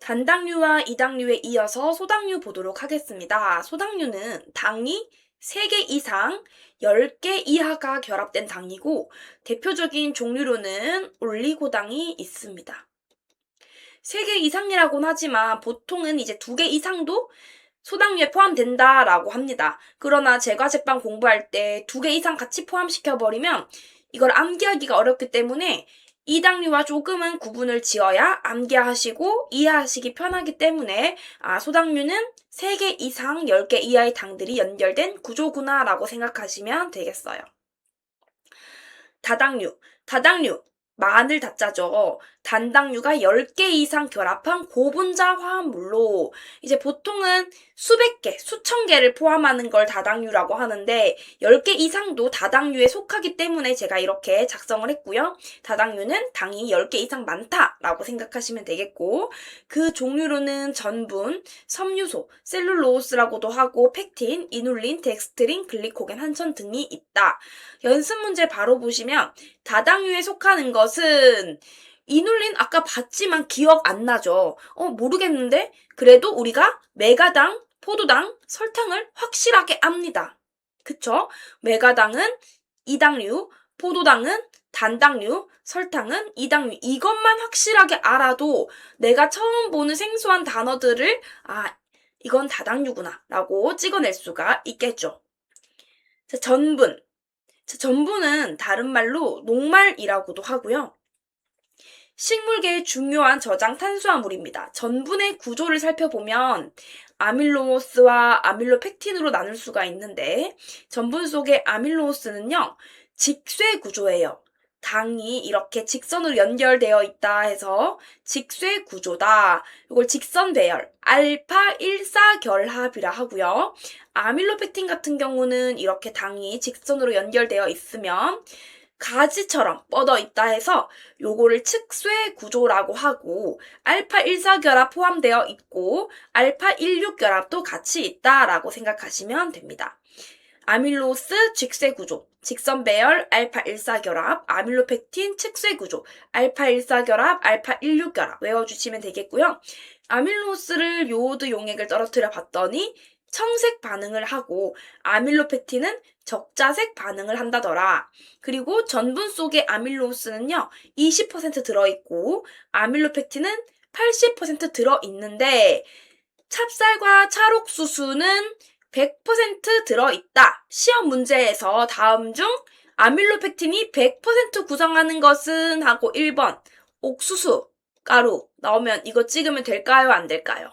단당류와 이당류에 이어서 소당류 보도록 하겠습니다. 소당류는 당이 3개 이상 10개 이하가 결합된 당이고 대표적인 종류로는 올리고당이 있습니다. 3개 이상이라고는 하지만 보통은 이제 2개 이상도 소당류에 포함된다라고 합니다. 그러나 제과 제빵 공부할 때 2개 이상 같이 포함시켜버리면 이걸 암기하기가 어렵기 때문에 이당류와 조금은 구분을 지어야 암기하시고 이해하시기 편하기 때문에 아, 소당류는 3개 이상 10개 이하의 당들이 연결된 구조구나라고 생각하시면 되겠어요. 다당류, 다당류, 마늘 다짜죠. 단당류가 10개 이상 결합한 고분자 화합물로 이제 보통은 수백 개, 수천 개를 포함하는 걸 다당류라고 하는데 10개 이상도 다당류에 속하기 때문에 제가 이렇게 작성을 했고요. 다당류는 당이 10개 이상 많다라고 생각하시면 되겠고 그 종류로는 전분, 섬유소, 셀룰로스라고도 하고 팩틴, 이눌린, 덱스트린, 글리코겐, 한천 등이 있다. 연습 문제 바로 보시면 다당류에 속하는 것은 이눌린 아까 봤지만 기억 안 나죠. 어, 모르겠는데? 그래도 우리가 메가당, 포도당, 설탕을 확실하게 압니다. 그쵸? 메가당은 이당류, 포도당은 단당류, 설탕은 이당류. 이것만 확실하게 알아도 내가 처음 보는 생소한 단어들을, 아, 이건 다당류구나. 라고 찍어낼 수가 있겠죠. 자, 전분. 자, 전분은 다른 말로 녹말이라고도 하고요. 식물계의 중요한 저장 탄수화물입니다. 전분의 구조를 살펴보면 아밀로스와 아밀로펙틴으로 나눌 수가 있는데 전분 속의 아밀로스는요 직쇄 구조예요. 당이 이렇게 직선으로 연결되어 있다 해서 직쇄 구조다. 이걸 직선 배열, 알파 1사 결합이라 하고요. 아밀로펙틴 같은 경우는 이렇게 당이 직선으로 연결되어 있으면 가지처럼 뻗어 있다 해서 요거를 측쇄 구조라고 하고 알파 1사결합 포함되어 있고 알파 16결합도 같이 있다라고 생각하시면 됩니다. 아밀로스 직쇄 구조, 직선 배열 알파 1사결합, 아밀로펙틴 측쇄 구조, 알파 1사결합, 알파 16 결합 외워주시면 되겠고요. 아밀로스를 요오드 용액을 떨어뜨려 봤더니 청색 반응을 하고 아밀로펙틴은 적자색 반응을 한다더라. 그리고 전분 속의 아밀로스는요, 20% 들어있고, 아밀로펙틴은 80% 들어있는데, 찹쌀과 찰옥수수는 100% 들어있다. 시험 문제에서 다음 중 아밀로펙틴이 100% 구성하는 것은 하고 1번, 옥수수, 가루 나오면 이거 찍으면 될까요? 안 될까요?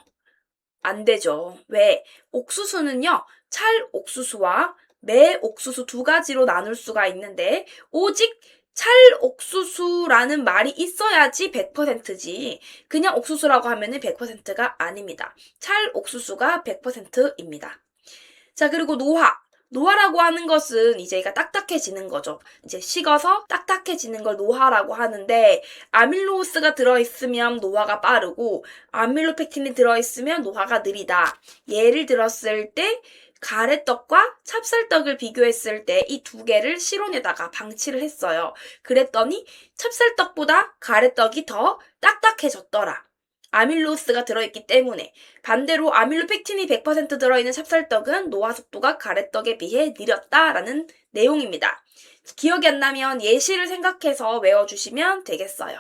안 되죠. 왜? 옥수수는요, 찰 옥수수와 매 옥수수 두 가지로 나눌 수가 있는데, 오직 찰 옥수수라는 말이 있어야지 100%지. 그냥 옥수수라고 하면은 100%가 아닙니다. 찰 옥수수가 100%입니다. 자, 그리고 노화. 노화라고 하는 것은 이제 얘가 딱딱해지는 거죠. 이제 식어서 딱딱해지는 걸 노화라고 하는데 아밀로스가 들어있으면 노화가 빠르고 아밀로펙틴이 들어있으면 노화가 느리다. 예를 들었을 때 가래떡과 찹쌀떡을 비교했을 때 이 두 개를 실온에다가 방치를 했어요. 그랬더니 찹쌀떡보다 가래떡이 더 딱딱해졌더라. 아밀로스가 들어있기 때문에 반대로 아밀로펙틴이 100% 들어있는 찹쌀떡은 노화 속도가 가래떡에 비해 느렸다라는 내용입니다. 기억이 안 나면 예시를 생각해서 외워주시면 되겠어요.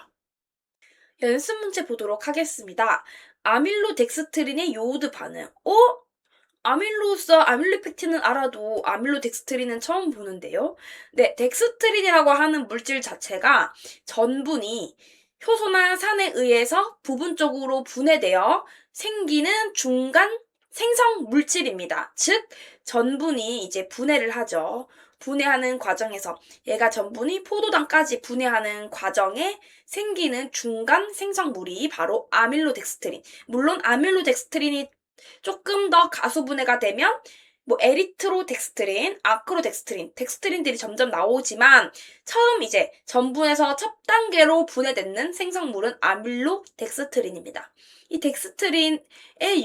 연습 문제 보도록 하겠습니다. 아밀로덱스트린의 요오드 반응. 어? 아밀로스, 아밀로펙틴은 알아도 아밀로덱스트린은 처음 보는데요. 네, 덱스트린이라고 하는 물질 자체가 전분이 효소나 산에 의해서 부분적으로 분해되어 생기는 중간 생성 물질입니다. 즉, 전분이 이제 분해를 하죠. 분해하는 과정에서 얘가 전분이 포도당까지 분해하는 과정에 생기는 중간 생성물이 바로 아밀로덱스트린. 물론 아밀로덱스트린이 조금 더 가수분해가 되면 뭐 에리트로 덱스트린, 아크로 덱스트린, 덱스트린들이 점점 나오지만 처음 이제 전분에서 첫 단계로 분해되는 생성물은 아밀로 덱스트린입니다. 이 덱스트린의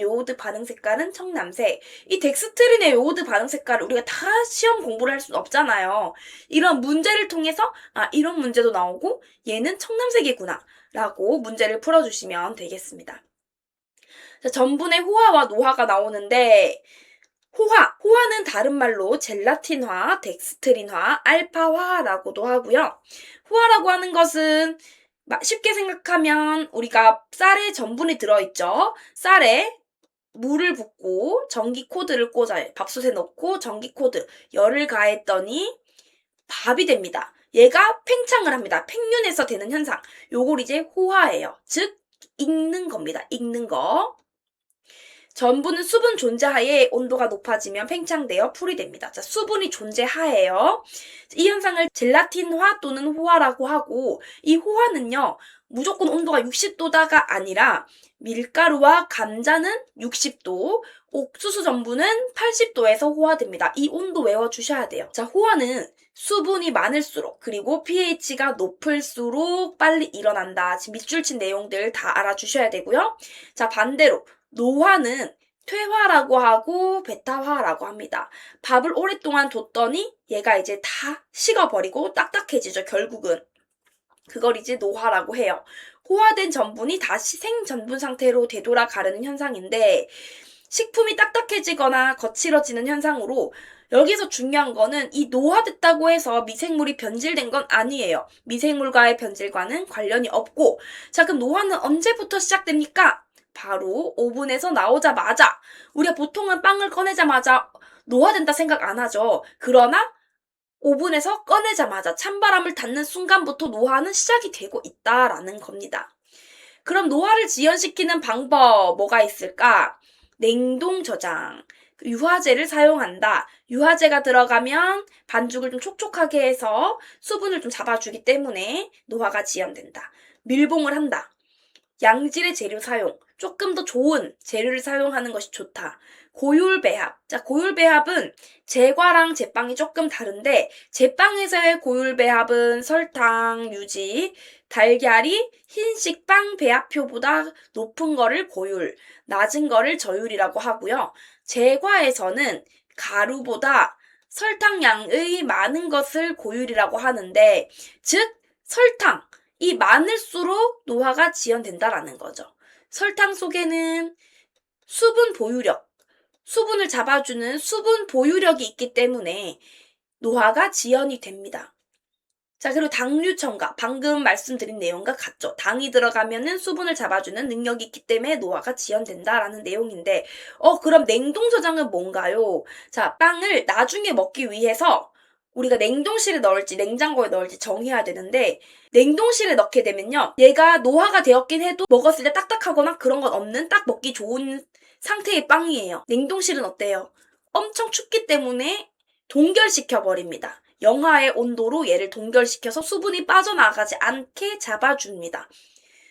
요오드 반응 색깔은 청남색. 이 덱스트린의 요오드 반응 색깔을 우리가 다 시험 공부를 할 수는 없잖아요. 이런 문제를 통해서 아 이런 문제도 나오고 얘는 청남색이구나 라고 문제를 풀어주시면 되겠습니다. 자, 전분의 호화와 노화가 나오는데 호화, 호화는 다른 말로 젤라틴화, 덱스트린화, 알파화라고도 하고요. 호화라고 하는 것은 마- 쉽게 생각하면 우리가 쌀에 전분이 들어있죠. 쌀에 물을 붓고 전기 코드를 꽂아요. 밥솥에 넣고 전기 코드 열을 가했더니 밥이 됩니다. 얘가 팽창을 합니다. 팽윤에서 되는 현상. 요걸 이제 호화예요. 즉 익는 겁니다. 익는 거. 전분은 수분 존재하에 온도가 높아지면 팽창되어 풀이 됩니다. 자, 수분이 존재하에요. 이 현상을 젤라틴화 또는 호화라고 하고 이 호화는요. 무조건 온도가 60도다가 아니라 밀가루와 감자는 60도, 옥수수 전분은 80도에서 호화됩니다. 이 온도 외워주셔야 돼요. 자, 호화는 수분이 많을수록 그리고 pH가 높을수록 빨리 일어난다. 지금 밑줄 친 내용들 다 알아주셔야 되고요. 자, 반대로 노화는 퇴화라고 하고 베타화라고 합니다. 밥을 오랫동안 뒀더니 얘가 이제 다 식어버리고 딱딱해지죠, 결국은. 그걸 이제 노화라고 해요. 호화된 전분이 다시 생전분 상태로 되돌아가려는 현상인데, 식품이 딱딱해지거나 거칠어지는 현상으로 여기서 중요한 거는 이 노화됐다고 해서 미생물이 변질된 건 아니에요. 미생물과의 변질과는 관련이 없고, 자, 그럼 노화는 언제부터 시작됩니까? 바로 오븐에서 나오자마자 우리가 보통은 빵을 꺼내자마자 노화된다 생각 안 하죠. 그러나 오븐에서 꺼내자마자 찬바람을 닿는 순간부터 노화는 시작이 되고 있다라는 겁니다. 그럼 노화를 지연시키는 방법 뭐가 있을까? 냉동 저장. 유화제를 사용한다. 유화제가 들어가면 반죽을 좀 촉촉하게 해서 수분을 좀 잡아주기 때문에 노화가 지연된다. 밀봉을 한다. 양질의 재료 사용. 조금 더 좋은 재료를 사용하는 것이 좋다. 고율 배합. 자, 고율 배합은 제과랑 제빵이 조금 다른데 제빵에서의 고율 배합은 설탕, 유지, 달걀이 흰식 빵 배합표보다 높은 거를 고율, 낮은 거를 저율이라고 하고요. 제과에서는 가루보다 설탕량의 많은 것을 고율이라고 하는데 즉 설탕 이 많을수록 노화가 지연된다라는 거죠. 설탕 속에는 수분 보유력, 수분을 잡아주는 수분 보유력이 있기 때문에 노화가 지연이 됩니다. 자, 그리고 당류 첨가. 방금 말씀드린 내용과 같죠. 당이 들어가면은 수분을 잡아주는 능력이 있기 때문에 노화가 지연된다라는 내용인데, 어, 그럼 냉동 저장은 뭔가요? 자, 빵을 나중에 먹기 위해서 우리가 냉동실에 넣을지 냉장고에 넣을지 정해야 되는데, 냉동실에 넣게 되면요. 얘가 노화가 되었긴 해도 먹었을 때 딱딱하거나 그런 건 없는 딱 먹기 좋은 상태의 빵이에요. 냉동실은 어때요? 엄청 춥기 때문에 동결시켜 버립니다. 영하의 온도로 얘를 동결시켜서 수분이 빠져나가지 않게 잡아줍니다.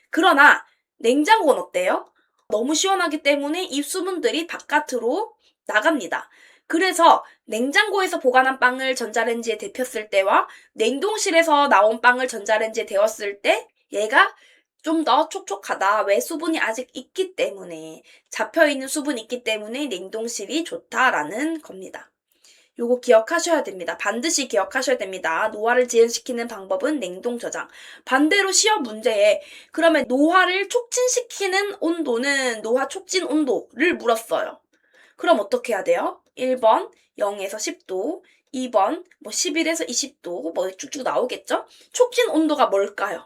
그러나 냉장고는 어때요? 너무 시원하기 때문에 이 수분들이 바깥으로 나갑니다. 그래서 냉장고에서 보관한 빵을 전자레인지에 데폈을 때와 냉동실에서 나온 빵을 전자레인지에 데웠을 때 얘가 좀 더 촉촉하다. 왜 수분이 아직 있기 때문에 잡혀 있는 수분이 있기 때문에 냉동실이 좋다라는 겁니다. 요거 기억하셔야 됩니다. 반드시 기억하셔야 됩니다. 노화를 지연시키는 방법은 냉동 저장. 반대로 시험 문제에 그러면 노화를 촉진시키는 온도는 노화 촉진 온도를 물었어요. 그럼 어떻게 해야 돼요? 1번 0에서 10도, 2번 뭐 11에서 20도 뭐 쭉쭉 나오겠죠? 촉진 온도가 뭘까요?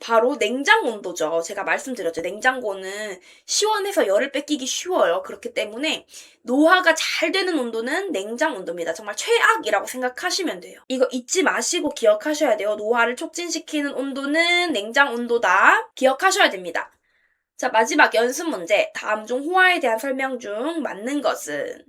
바로 냉장 온도죠. 제가 말씀드렸죠. 냉장고는 시원해서 열을 뺏기기 쉬워요. 그렇기 때문에 노화가 잘 되는 온도는 냉장 온도입니다. 정말 최악이라고 생각하시면 돼요. 이거 잊지 마시고 기억하셔야 돼요. 노화를 촉진시키는 온도는 냉장 온도다. 기억하셔야 됩니다. 자, 마지막 연습 문제. 다음 중 호화에 대한 설명 중 맞는 것은?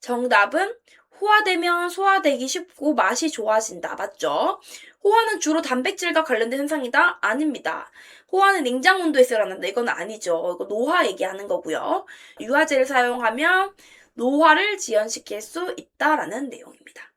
정답은 호화되면 소화되기 쉽고 맛이 좋아진다. 맞죠? 호화는 주로 단백질과 관련된 현상이다? 아닙니다. 호화는 냉장 온도에서 일어난다. 이건 아니죠. 이거 노화 얘기하는 거고요. 유화제를 사용하면 노화를 지연시킬 수 있다라는 내용입니다.